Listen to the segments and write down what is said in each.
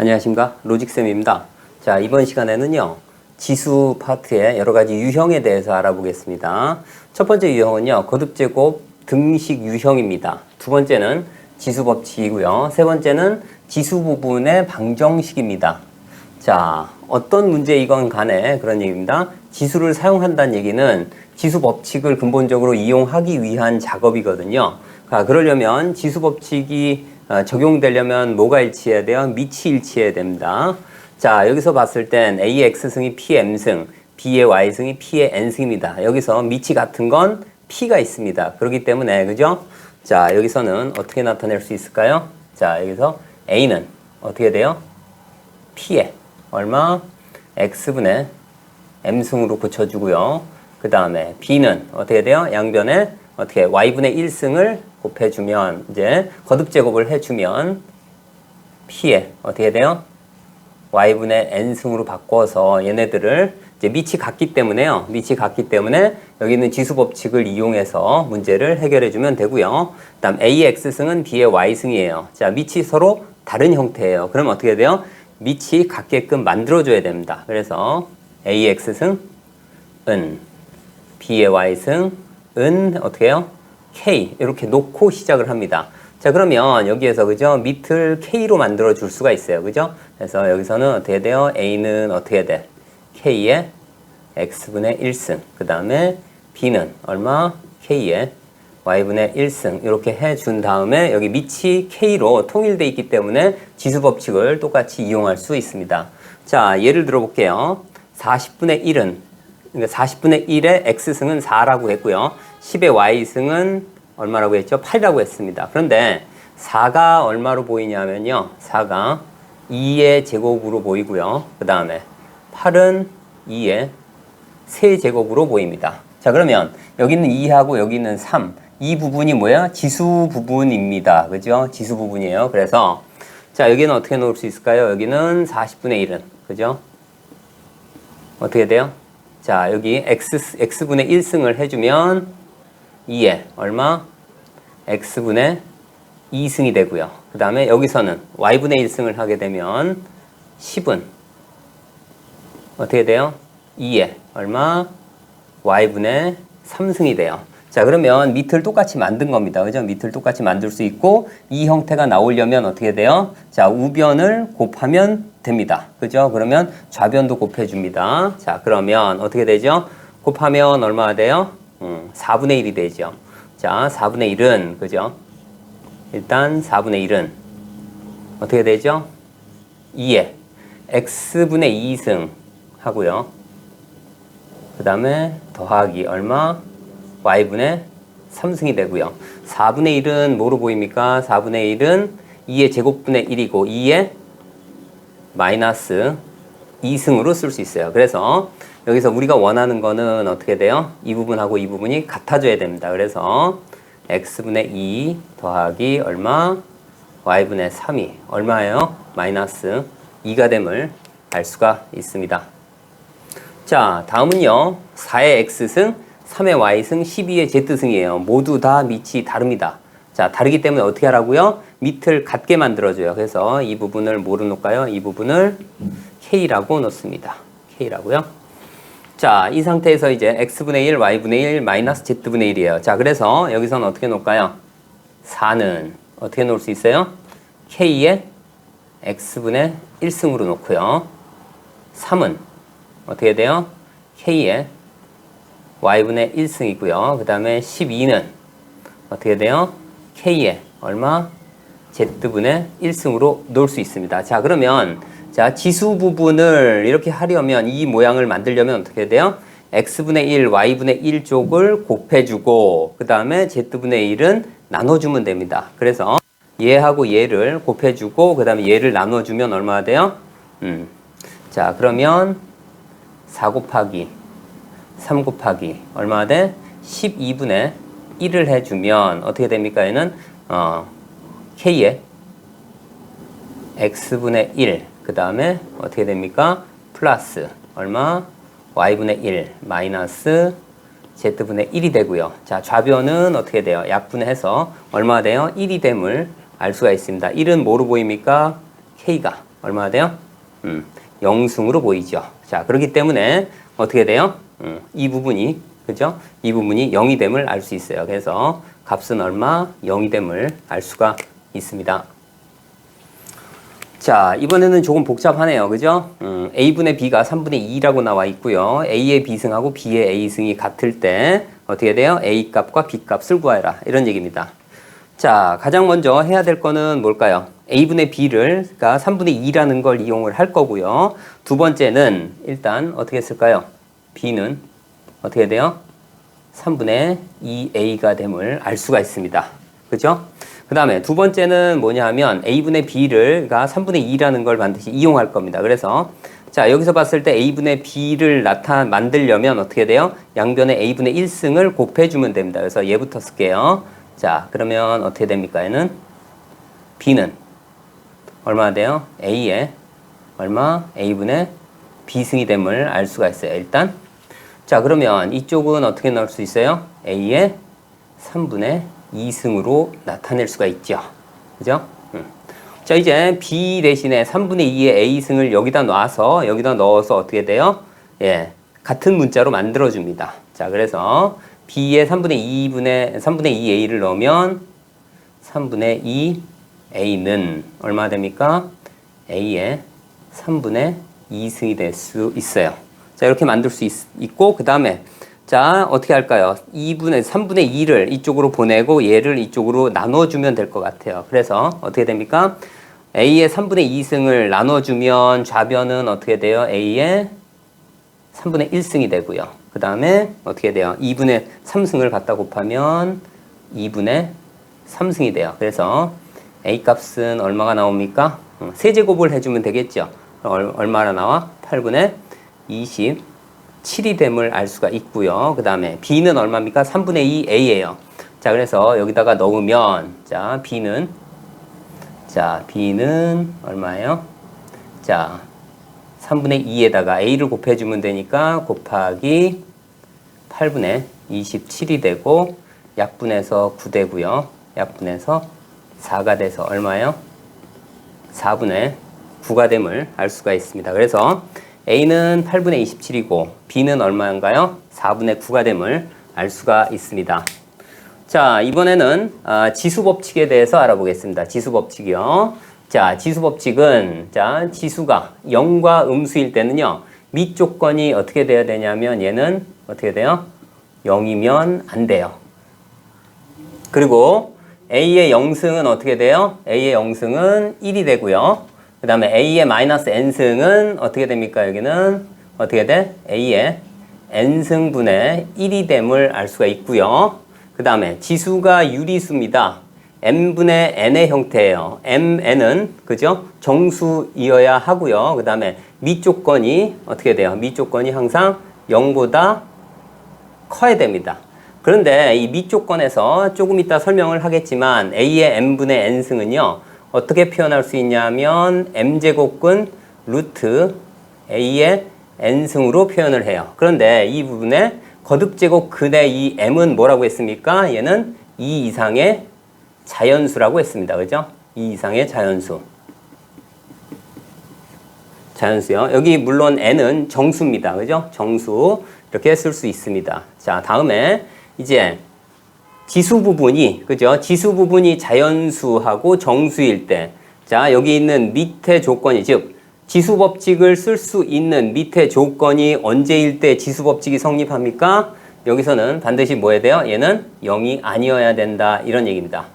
안녕하십니까? 로직쌤입니다. 자 이번 시간에는요 지수 파트의 여러 가지 유형에 대해서 알아보겠습니다. 첫 번째 유형은요 거듭제곱 등식 유형입니다. 두 번째는 지수 법칙이고요. 세 번째는 지수 부분의 방정식입니다. 자 어떤 문제이건 간에 그런 얘기입니다. 지수를 사용한다는 얘기는 지수 법칙을 근본적으로 이용하기 위한 작업이거든요. 자, 그러려면 지수 법칙이 어, 적용되려면 뭐가 일치해야 돼요? 밑이 일치해야 됩니다. 자, 여기서 봤을 땐 A의 X승이 PM승, B의 Y승이 P의 N승입니다. 여기서 밑이 같은 건 P가 있습니다. 그렇기 때문에, 그죠? 자, 여기서는 어떻게 나타낼 수 있을까요? 자, 여기서 A는 어떻게 돼요? P에 얼마? X분의 M승으로 고쳐주고요. 그 다음에 B는 어떻게 돼요? 양변에 어떻게 Y분의 1승을 곱해주면 이제 거듭 제곱을 해주면 P에 어떻게 돼요? Y분의 N승으로 바꿔서 얘네들을 이제 밑이 같기 때문에요. 밑이 같기 때문에 여기 있는 지수 법칙을 이용해서 문제를 해결해 주면 되고요. 그다음 A의 X승은 B의 Y승이에요. 자, 밑이 서로 다른 형태예요. 그럼 어떻게 돼요? 밑이 같게끔 만들어 줘야 됩니다. 그래서 A의 X승 은 B의 Y승 은 어떻게 해요? K 이렇게 놓고 시작을 합니다. 자 그러면 여기에서 그죠 밑을 K로 만들어 줄 수가 있어요. 그죠? 그래서 여기서는 어떻게 돼요? A는 어떻게 돼? K의 X분의 1승 그 다음에 B는 얼마? K의 Y분의 1승 이렇게 해준 다음에 여기 밑이 K로 통일돼 있기 때문에 지수 법칙을 똑같이 이용할 수 있습니다. 자 예를 들어 볼게요. 40분의 1은 그러니까 40분의 1의 X승은 4라고 했고요. 10의 Y승은 얼마라고 했죠? 8이라고 했습니다. 그런데 4가 얼마로 보이냐면요. 4가 2의 제곱으로 보이고요. 그 다음에 8은 2의 세제곱으로 보입니다. 자, 그러면 여기는 2하고 여기는 3. 이 부분이 뭐야? 지수 부분입니다. 그죠? 지수 부분이에요. 그래서 자, 여기는 어떻게 놓을 수 있을까요? 여기는 40분의 1은. 그죠? 어떻게 돼요? 자, 여기 x, x분의 1승을 해주면 2에 얼마? x분의 2승이 되고요. 그 다음에 여기서는 y분의 1승을 하게 되면 10은 어떻게 돼요? 2에 얼마? y분의 3승이 돼요. 자, 그러면 밑을 똑같이 만든 겁니다. 그죠? 밑을 똑같이 만들 수 있고, 이 형태가 나오려면 어떻게 돼요? 자, 우변을 곱하면 됩니다. 그죠? 그러면 좌변도 곱해줍니다. 자, 그러면 어떻게 되죠? 곱하면 얼마가 돼요? 음, 4분의 1이 되죠. 자, 4분의 1은, 그죠? 일단 4분의 1은 어떻게 되죠? 2에 x분의 2승 하고요. 그 다음에 더하기 얼마? Y분의 3승이 되고요. 4분의 1은 뭐로 보입니까? 4분의 1은 2의 제곱분의 1이고 2의 마이너스 2승으로 쓸 수 있어요. 그래서 여기서 우리가 원하는 거는 어떻게 돼요? 이 부분하고 이 부분이 같아져야 됩니다. 그래서 x분의 2 더하기 얼마? y분의 3이 얼마예요? 마이너스 2가 됨을 알 수가 있습니다. 자, 다음은요. 4의 x승, 3의 y승, 12의 z승이에요. 모두 다 밑이 다릅니다. 자, 다르기 때문에 어떻게 하라고요? 밑을 같게 만들어줘요. 그래서 이 부분을 뭐로 놓을까요? 이 부분을 k라고 놓습니다. k라고요. 자, 이 상태에서 이제 x분의 1, y분의 1, 마이너스 z분의 1이에요. 자, 그래서 여기서는 어떻게 놓을까요? 4는 어떻게 놓을 수 있어요? k의 x분의 1승으로 놓고요. 3은 어떻게 돼요? k의 y분의 1승이고요. 그 다음에 12는 어떻게 돼요? k의 얼마? z분의 1승으로 놓을 수 있습니다. 자, 그러면 자, 지수 부분을 이렇게 하려면 이 모양을 만들려면 어떻게 돼요? x분의 1, y분의 1 쪽을 곱해주고 그 다음에 z분의 1은 나눠주면 됩니다. 그래서 얘하고 얘를 곱해주고 그 다음에 얘를 나눠주면 얼마나 돼요? 음. 자, 그러면 4 곱하기 3 곱하기 얼마나 돼? 12분의 1을 해주면 어떻게 됩니까? 얘는 어, k의 x분의 1, 그 다음에 어떻게 됩니까? 플러스 얼마? y분의 1 마이너스 z분의 1이 되고요. 자, 좌변은 어떻게 돼요? 약분해서 얼마 돼요? 1이 됨을 알 수가 있습니다. 1은 뭐로 보입니까? k가 얼마가 돼요? 음, 영승으로 보이죠. 자, 그렇기 때문에 어떻게 돼요? 음, 이 부분이 그죠? 이 부분이 0이 됨을 알 수 있어요. 그래서 값은 얼마? 0이 됨을 알 수가 있습니다. 자, 이번에는 조금 복잡하네요. 그죠? 음, A분의 B가 3분의 2라고 나와 있고요. A의 B승하고 B의 A승이 같을 때 어떻게 돼요? A 값과 B 값을 구하라. 이런 얘기입니다. 자, 가장 먼저 해야 될 거는 뭘까요? A분의 B를, 가 3분의 2라는 걸 이용을 할 거고요. 두 번째는 일단 어떻게 했을까요? B는 어떻게 돼요? 3분의 2A가 됨을 알 수가 있습니다. 그죠? 그 다음에 두 번째는 뭐냐 하면 A분의 B를, 가 3분의 2라는 걸 반드시 이용할 겁니다. 그래서 자, 여기서 봤을 때 A분의 B를 나타, 만들려면 어떻게 돼요? 양변에 A분의 1승을 곱해주면 됩니다. 그래서 얘부터 쓸게요. 자, 그러면 어떻게 됩니까? 얘는 B는 얼마나 돼요? A에 얼마? A분의 B승이 됨을 알 수가 있어요. 일단. 자, 그러면 이쪽은 어떻게 나올 수 있어요? A의 3분의 2승으로 나타낼 수가 있죠. 그죠? 음. 자, 이제 B 대신에 3분의 2의 A승을 여기다 놔서, 여기다 넣어서 어떻게 돼요? 예. 같은 문자로 만들어줍니다. 자, 그래서 B의 3분의 2분의, 3분의 2A를 넣으면 3분의 2A는 얼마 됩니까? A의 3분의 2승이 될 수 있어요. 자, 이렇게 만들 수 있, 있고, 그 다음에 자, 어떻게 할까요? 2분의, 3분의 2를 이쪽으로 보내고 얘를 이쪽으로 나눠주면 될 것 같아요. 그래서 어떻게 됩니까? A의 3분의 2승을 나눠주면 좌변은 어떻게 돼요? A의 3분의 1승이 되고요. 그 다음에 어떻게 돼요? 2분의 3승을 갖다 곱하면 2분의 3승이 돼요. 그래서 A 값은 얼마가 나옵니까? 음, 세제곱을 해주면 되겠죠. 얼, 얼마나 나와? 8분의 27이 됨을 알 수가 있고요. 그 다음에 B는 얼마입니까? 3분의 2 A예요. 자, 그래서 여기다가 넣으면 자, B는 자, B는 얼마예요? 자, 3분의 2에다가 A를 곱해주면 되니까 곱하기 8분의 27이 되고 약분해서 9 되고요. 약분해서 4가 돼서 얼마예요? 4분의 9가 됨을 알 수가 있습니다. 그래서 A는 8분의 27이고 B는 얼마인가요? 4분의 9가 됨을 알 수가 있습니다. 자, 이번에는 아, 지수 법칙에 대해서 알아보겠습니다. 지수 법칙이요. 자, 지수 법칙은 자, 지수가 0과 음수일 때는요. 밑 조건이 어떻게 돼야 되냐면 얘는 어떻게 돼요? 0이면 안 돼요. 그리고 A의 0승은 어떻게 돼요? A의 0승은 1이 되고요. 그 다음에 A의 마이너스 N승은 어떻게 됩니까? 여기는 어떻게 돼? A의 N승분의 1이 됨을 알 수가 있고요. 그 다음에 지수가 유리수입니다. m분의 n의 형태예요. mn은 그죠? 정수이어야 하고요. 그 다음에 밑조건이 어떻게 돼요? 밑조건이 항상 0보다 커야 됩니다. 그런데 이 밑조건에서 조금 이따 설명을 하겠지만 a의 m분의 n승은요. 어떻게 표현할 수 있냐면 m제곱근 루트 a의 n승으로 표현을 해요. 그런데 이 부분에 거듭제곱 근의 이 m은 뭐라고 했습니까? 얘는 2 이상의 자연수라고 했습니다. 그죠? 2 이상의 자연수. 자연수요. 여기 물론 n은 정수입니다. 그죠? 정수. 이렇게 쓸 수 있습니다. 자, 다음에 이제 지수 부분이, 그죠? 지수 부분이 자연수하고 정수일 때, 자, 여기 있는 밑에 조건이, 즉, 지수 법칙을 쓸 수 있는 밑에 조건이 언제일 때 지수 법칙이 성립합니까? 여기서는 반드시 뭐 해야 돼요? 얘는 0이 아니어야 된다. 이런 얘기입니다.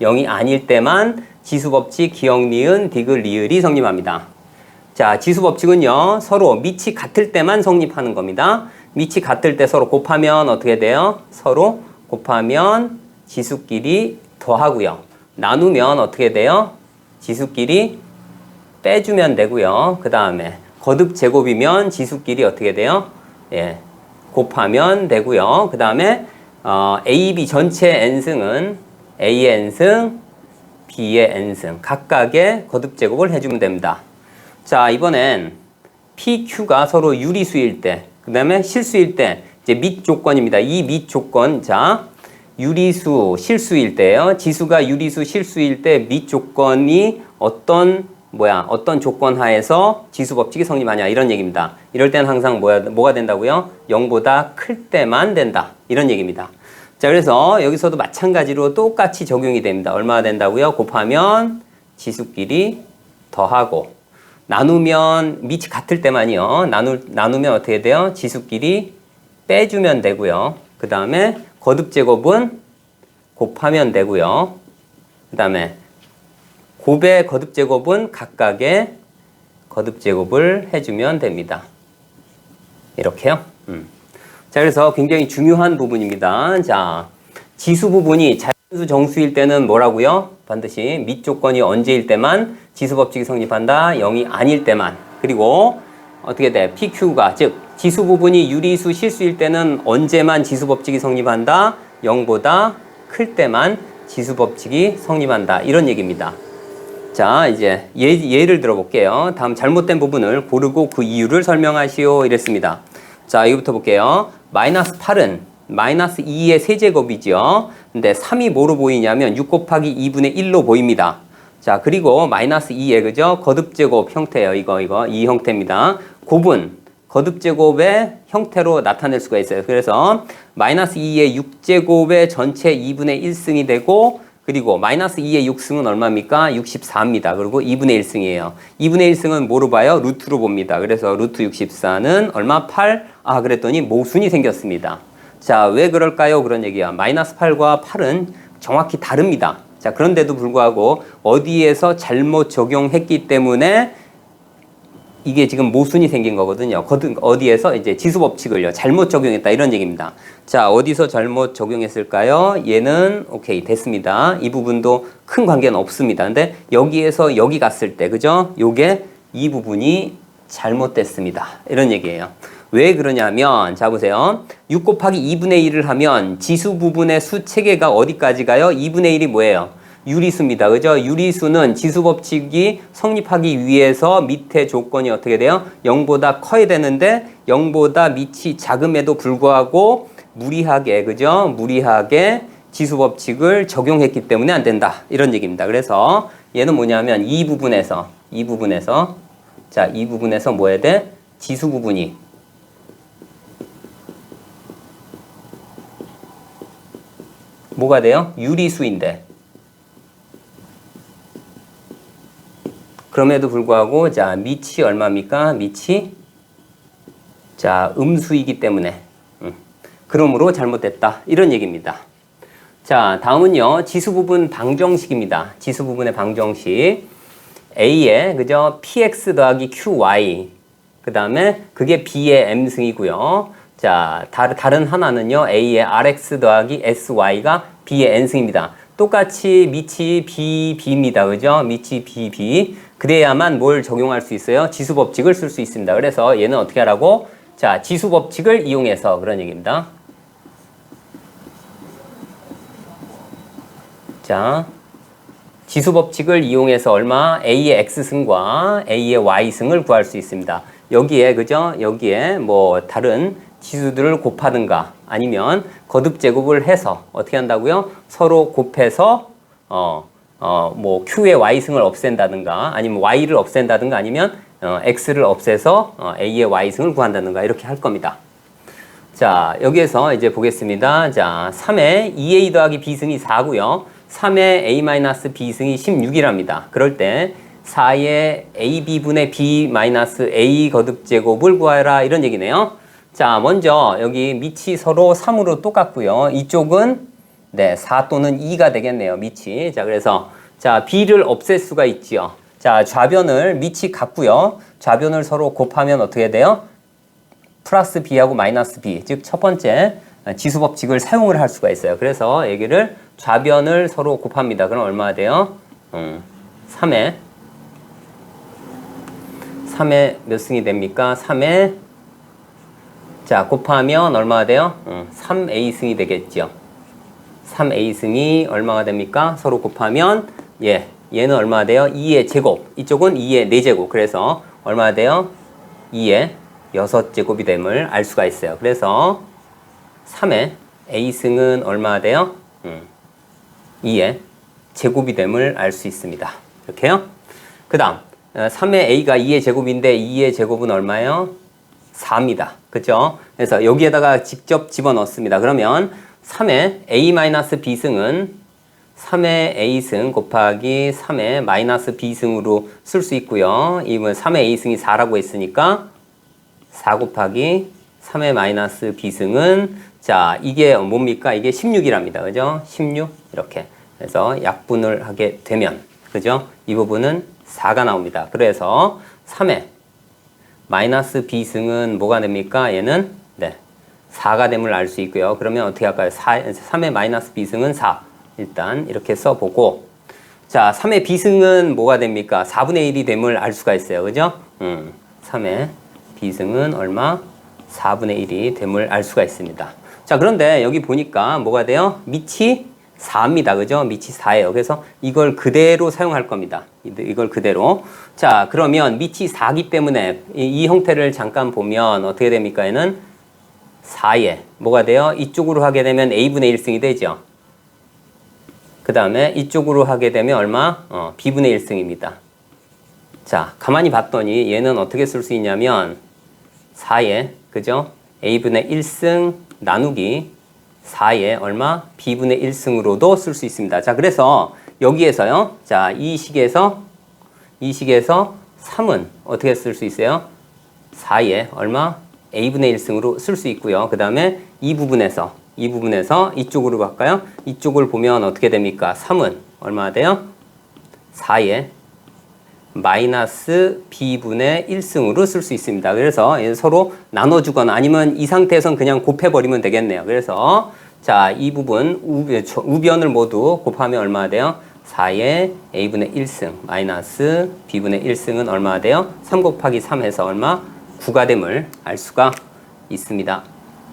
0이 아닐 때만 지수 법칙 기억, 니은, 디귿, 리을이 성립합니다. 자, 지수 법칙은요, 서로 밑이 같을 때만 성립하는 겁니다. 밑이 같을 때 서로 곱하면 어떻게 돼요? 서로 곱하면 지수끼리 더하고요. 나누면 어떻게 돼요? 지수끼리 빼주면 되고요. 그 다음에 거듭 제곱이면 지수끼리 어떻게 돼요? 예, 곱하면 되고요. 그 다음에 어, A, B 전체 n승은 A의 n승, B의 n승 각각의 거듭 제곱을 해주면 됩니다. 자 이번엔 P, Q가 서로 유리수일 때, 그 다음에 실수일 때 이제 밑 조건입니다. 이 밑 조건 자 유리수 실수일 때요. 지수가 유리수 실수일 때 밑 조건이 어떤 뭐야 어떤 조건 하에서 지수 법칙이 성립하냐 이런 얘기입니다. 이럴 때는 항상 뭐야 뭐가 된다고요? 0보다 클 때만 된다 이런 얘기입니다. 자 그래서 여기서도 마찬가지로 똑같이 적용이 됩니다. 얼마나 된다고요? 곱하면 지수끼리 더하고 나누면 밑이 같을 때만이요. 나누 나누면 어떻게 돼요? 지수끼리 빼주면 되고요. 그 다음에 거듭 제곱은 곱하면 되고요. 그 다음에 곱의 거듭 제곱은 각각의 거듭 제곱을 해주면 됩니다. 이렇게요. 음. 자, 그래서 굉장히 중요한 부분입니다. 자, 지수 부분이 자연수 정수일 때는 뭐라고요? 반드시 밑 조건이 언제일 때만 지수 법칙이 성립한다. 0이 아닐 때만. 그리고 어떻게 돼? PQ가 즉 지수 부분이 유리수 실수일 때는 언제만 지수 법칙이 성립한다. 0보다 클 때만 지수 법칙이 성립한다. 이런 얘기입니다. 자, 이제 예, 예를 들어볼게요. 다음 잘못된 부분을 고르고 그 이유를 설명하시오. 이랬습니다. 자, 이거부터 볼게요. 마이너스 8은 마이너스 2의 세제곱이죠. 근데 3이 뭐로 보이냐면 6 곱하기 2분의 1로 보입니다. 자, 그리고 마이너스 2의 그죠? 거듭제곱 형태예요. 이거, 이거. 이 형태입니다. 곱은 거듭 제곱의 형태로 나타낼 수가 있어요. 그래서 마이너스 2의 6제곱의 전체 2분의 1승이 되고 그리고 마이너스 2의 6승은 얼마입니까? 64입니다. 그리고 2분의 1승이에요. 2분의 1승은 뭐로 봐요? 루트로 봅니다. 그래서 루트 64는 얼마? 8? 아, 그랬더니 모순이 생겼습니다. 자, 왜 그럴까요? 그런 얘기야. 마이너스 8과 8은 정확히 다릅니다. 자, 그런데도 불구하고 어디에서 잘못 적용했기 때문에 이게 지금 모순이 생긴 거거든요. 어디에서 이제 지수 법칙을요 잘못 적용했다 이런 얘기입니다. 자 어디서 잘못 적용했을까요? 얘는 오케이 됐습니다. 이 부분도 큰 관계는 없습니다. 근데 여기에서 여기 갔을 때 그죠? 요게 이 부분이 잘못됐습니다. 이런 얘기예요. 왜 그러냐면 자 보세요. 6 곱하기 2분의 1을 하면 지수 부분의 수 체계가 어디까지 가요? 2분의 1이 뭐예요? 유리수입니다. 그죠? 유리수는 지수 법칙이 성립하기 위해서 밑에 조건이 어떻게 돼요? 0보다 커야 되는데 0보다 밑이 작음에도 불구하고 무리하게 그죠? 무리하게 지수 법칙을 적용했기 때문에 안 된다. 이런 얘기입니다. 그래서 얘는 뭐냐면 이 부분에서 이 부분에서 자, 이 부분에서 뭐 해야 돼? 지수 부분이 뭐가 돼요? 유리수인데 그럼에도 불구하고 자 밑이 얼마입니까? 밑이 자 음수이기 때문에 음, 그러므로 잘못됐다 이런 얘기입니다. 자 다음은요 지수 부분 방정식입니다. 지수 부분의 방정식 a에 그죠 px 더하기 qy 그 다음에 그게 b의 m 승이고요. 자 다른 다른 하나는요 a의 rx 더하기 sy가 b의 n 승입니다. 똑같이 밑이 b b입니다. 그죠? 밑이 b b 그래야만 뭘 적용할 수 있어요? 지수 법칙을 쓸 수 있습니다. 그래서 얘는 어떻게 하라고? 자, 지수 법칙을 이용해서 그런 얘기입니다. 자, 지수 법칙을 이용해서 얼마? A의 X승과 A의 Y승을 구할 수 있습니다. 여기에, 그죠? 여기에 뭐 다른 지수들을 곱하든가 아니면 거듭 제곱을 해서 어떻게 한다고요? 서로 곱해서 어, 어, 뭐 Q의 Y승을 없앤다든가 아니면 Y를 없앤다든가 아니면 어, X를 없애서 어, A의 Y승을 구한다든가 이렇게 할 겁니다. 자, 여기에서 이제 보겠습니다. 자, 3의 2A 더하기 B승이 4고요. 3의 A-B승이 16이랍니다. 그럴 때 4의 AB분의 B-A 거듭 제곱을 구하라 이런 얘기네요. 자, 먼저 여기 밑이 서로 3으로 똑같고요. 이쪽은 네, 4 또는 2가 되겠네요. 밑이. 자, 그래서 자, B를 없앨 수가 있지요. 자, 좌변을 밑이 같고요. 좌변을 서로 곱하면 어떻게 돼요? 플러스 b하고 마이너스 b, 즉 첫 번째 지수 법칙을 사용을 할 수가 있어요. 그래서 여기를 좌변을 서로 곱합니다. 그럼 얼마가 돼요? 음, 3에 3에 몇 승이 됩니까? 3에 자 곱하면 얼마가 돼요? 음, 3a 승이 되겠죠. 3a 승이 얼마가 됩니까? 서로 곱하면 예 얘는 얼마가 돼요? 2의 제곱 이쪽은 2의 4제곱 그래서 얼마가 돼요? 2의 6제곱이 됨을 알 수가 있어요. 그래서 3의 a승은 얼마가 돼요? 음, 2의 제곱이 됨을 알 수 있습니다. 이렇게요. 그 다음 3의 a가 2의 제곱인데 2의 제곱은 얼마예요? 4입니다. 그죠? 그래서 여기에다가 직접 집어넣습니다. 그러면 3의 a-b승은 3의 a승 곱하기 3의 마이너스 b승으로 쓸 수 있고요. 이번 3의 a승이 4라고 했으니까 4 곱하기 3의 마이너스 b승은 자 이게 뭡니까? 이게 16이랍니다. 그죠? 16 이렇게 그래서 약분을 하게 되면 그죠? 이 부분은 4가 나옵니다. 그래서 3의 마이너스 b승은 뭐가 됩니까? 얘는 네 4가 됨을 알 수 있고요. 그러면 어떻게 할까요? 4, 3의 마이너스 b승은 4 일단 이렇게 써보고 자 3의 b승은 뭐가 됩니까? 4분의 1이 됨을 알 수가 있어요. 그죠? 음, 3의 b승은 얼마? 4분의 1이 됨을 알 수가 있습니다. 자 그런데 여기 보니까 뭐가 돼요? 밑이 4입니다. 그죠? 밑이 4예요. 그래서 이걸 그대로 사용할 겁니다. 이- 이걸 그대로. 자, 그러면 밑이 4기 때문에 이, 이 형태를 잠깐 보면 어떻게 됩니까? 얘는 4에 뭐가 돼요? 이쪽으로 하게 되면 a분의 1승이 되죠. 그 다음에 이쪽으로 하게 되면 얼마? 어, b분의 1승입니다. 자, 가만히 봤더니 얘는 어떻게 쓸 수 있냐면 4에 그죠? a분의 1승 나누기 4에 얼마? b분의 1승으로도 쓸 수 있습니다. 자, 그래서 여기에서요. 자, 이 식에서 이 식에서 3은 어떻게 쓸 수 있어요? 4에 얼마? A분의 1승으로 쓸 수 있고요. 그 다음에 이 부분에서 이 부분에서 이쪽으로 갈까요? 이쪽을 보면 어떻게 됩니까? 3은 얼마 돼요? 4에 마이너스 b분의 1승으로 쓸 수 있습니다. 그래서 얘 서로 나눠주거나 아니면 이 상태에선 그냥 곱해버리면 되겠네요. 그래서 자, 이 부분 우변을 모두 곱하면 얼마 돼요? 4의 a분의 1승 마이너스 b분의 1승은 얼마 돼요? 3 곱하기 3 해서 얼마? 9가 됨을 알 수가 있습니다.